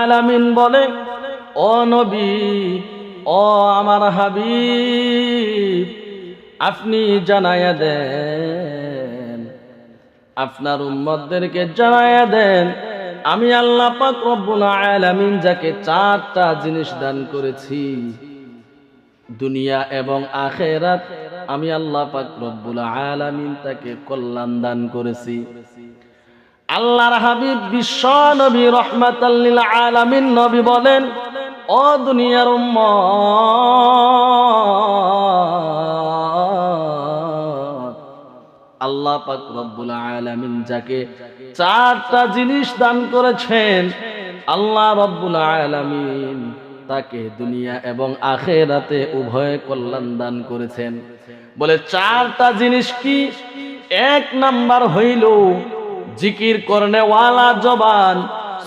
আলামিন বলে, ও নবী, ও আমার হাবিব, আপনি জানায়া দেন, আপনার উম্মতদেরকে জানাইয়া দেন, আমি আল্লাহ পাক রব্বুল আলামিন যাকে চারটা জিনিস দান করেছি, দুনিয়া এবং আখেরাত, আমি আল্লাহ পাক রব্বুল আলামিন তাকে কল্যাণ দান করেছি। আল্লাহর হাবিব বিশ্ব নবী রহমাতাল্লিল আলামিন নবী বলেন, ও দুনিয়ার আল্লাহ পাক রব্বুল আলামিন যাকে চারটা জিনিস দান করেছেন, আল্লাহ রব্বুল আলামিন তাকে দুনিয়া এবং আখেরাতে উভয় কল্যাণ দান করেছেন। বলে, চারটা জিনিস কি? এক নাম্বার হইল জিকির করনে ওয়ালা জবান।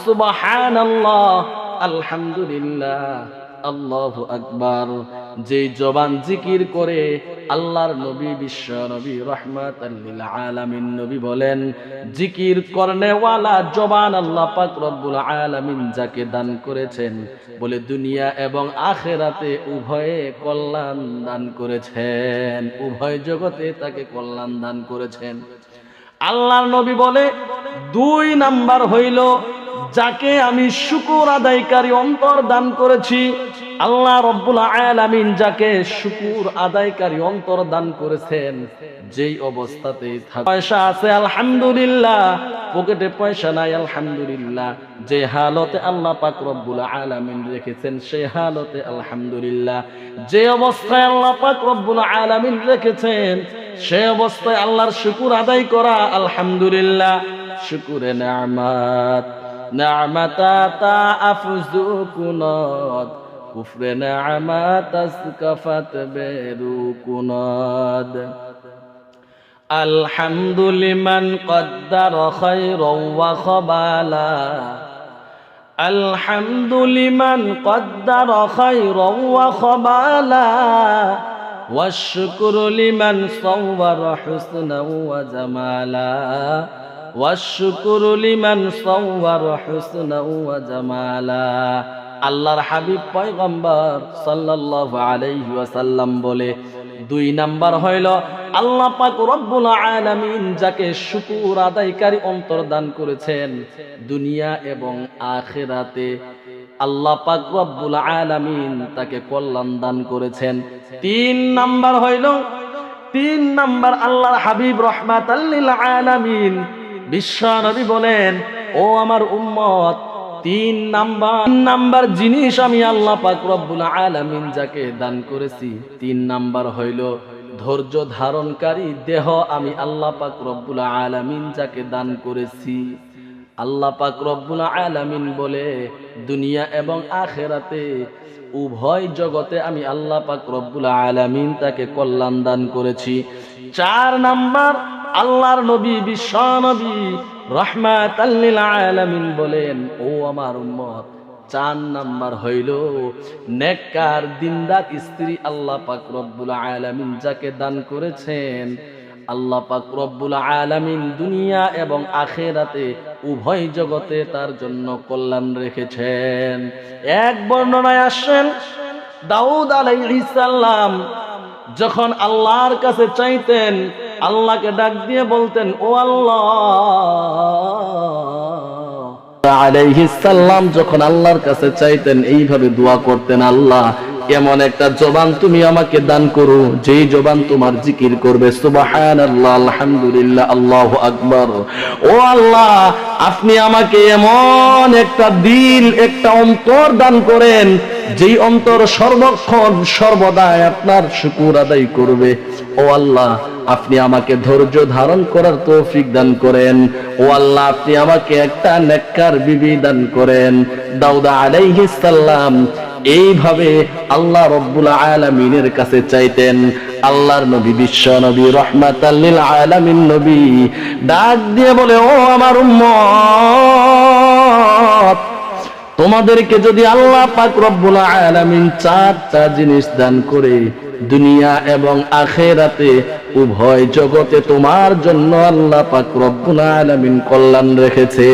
সুবহানাল্লাহ। আলহামদুলিল্লাহ। আল্লাহু আকবার। যে জবান জিকির করে আল্লাহর নবী, বিশ্ব নবী রহমাত আলামিন নবী বলেন, জিকির করনে ওয়ালা জবান আল্লাহ পাক রব্বুল আলামিন যাকে দান করেছেন, বলে দুনিয়া এবং আখেরাতে উভয়ে কল্যাণ দান করেছেন। উভয় জগতে তাকে কল্যাণ দান করেছেন। আল্লাহর নবী বলে, দুই নাম্বার হইল, যাকে আমি শুকুর আদায়কারী অন্তর দান করেছি, আল্লাহ রব্বুল আলামিন যাকে শুকুর আদায়কারী অন্তর দান করেছেন। যেই অবস্থাতে পয়সা আছে, আলহামদুলিল্লাহ। পকেটে পয়সা নাই, আলহামদুলিল্লাহ। যে হালতে আল্লাহ পাক রব্বুল আলামিন রেখেছেন সেই হালতে আলহামদুলিল্লাহ। যে অবস্থায় আল্লাহ পাক রব্বুল আলামিন রেখেছেন সে অবস্থায় আল্লাহর শুকুর আদায় করা আলহামদুলিল্লাহ শুকুরে নামাত নামাতা তা আফজু কুনত কুফরে নামাত আসকাফাত বেরু কুনদ الحمد لمن قدر خيرا وخبالا الحمد لمن قدر خيرا وخبالا والشكر لمن صور حسنا وجمالا والشكر لمن صور حسنا وجمالا আল্লাহর হাবিব পয়গম্বর সাল্লাল্লাহু আলাইহি ওয়াসাল্লাম বলে দুই নাম্বার হইল আল্লাহ পাক রব্বুল আলামিন যাকে শুকুর আদায়কারী অন্তর দান করেছেন দুনিয়া এবং আখিরাতে আল্লাহ পাক রব্বুল আলামিন তাকে কল্যাণ দান করেছেন। তিন নাম্বার হইল, তিন নাম্বার আল্লাহর হাবিব রহমাতাল্লিল আলামিন। বিশ্ব নবী বলেন, ও আমার উম্মত, তিন নাম্বার নাম্বার জিনিস আমি আল্লাহ পাক রব্বুল আলামিন যাকে দান করেছি। তিন নাম্বার হইল, ধৈর্য ধারণকারী দেহ আমি আল্লাহ পাক রব্বুল আলামিন যাকে দান করেছি। আল্লাহ পাক রব্বুল আলামিন বলে, দুনিয়া এবং আখেরাতে উভয় জগতে আমি আল্লাহ পাক রব্বুল আলামিন তাকে কল্যাণ দান করেছি। চার নাম্বার, আল্লাহর নবী বিশ্ব নবী রহমাত আলামিন বলেন, ও আমার উম্মত, চার নাম্বার হইল, নেককার, দিনদার স্ত্রী আল্লাহ পাক রব্বুল আলামিন যাকে দান করেছেন। আল্লাহ পাক রব্বুল আলামিন দুনিয়া এবং আখেরাতে উভয় জগতে তার জন্য কল্যাণ রেখেছেন। এক বর্ণনায় আসেন দাউদ আলাইহিস সালাম যখন আল্লাহর কাছে চাইতেন, আল্লাহকে ডাক দিয়ে বলতেন, ও আল্লাহ। আলাইহিসাল্লাম যখন আল্লাহর কাছে চাইতেন, এইভাবে দোয়া করতেন আল্লাহ। এমন একটা জবান তুমি আমাকে দান করো, যেই জবান তোমার জিকির করবে আল্লাহু আকবার। ও আল্লাহ, আপনি আমাকে এমন একটা দিল, একটা অন্তর দান করেন, যেই অন্তর সর্বক্ষণ সর্বদা আপনার শুকুর আদায় করবে। ও আল্লাহ, আপনি আমাকে ধৈর্য ধারণ করার তৌফিক দান করেন। ও আল্লাহ, আপনি আমাকে একটা নেককার বিবি দান করেন। দাউদা আলাইহিস সালাম এইভাবে আল্লাহ রব্বুল আলামিনের কাছে চাইতেন, আল্লাহর নবী বিশ্ব নবী রহমাতাল্লিল আলামিন নবী, ডাক দিয়ে বলে, ও আমার উম্মত, তোমাদেরকে যদি আল্লাহ পাক রব্বুল আলামিন চারটা জিনিস দান করে, দুনিয়া এবং আখেরাতে উভয় জগতে তোমার জন্য আল্লাহ পাক রব্বুল আলামিন কল্যাণ রেখেছে।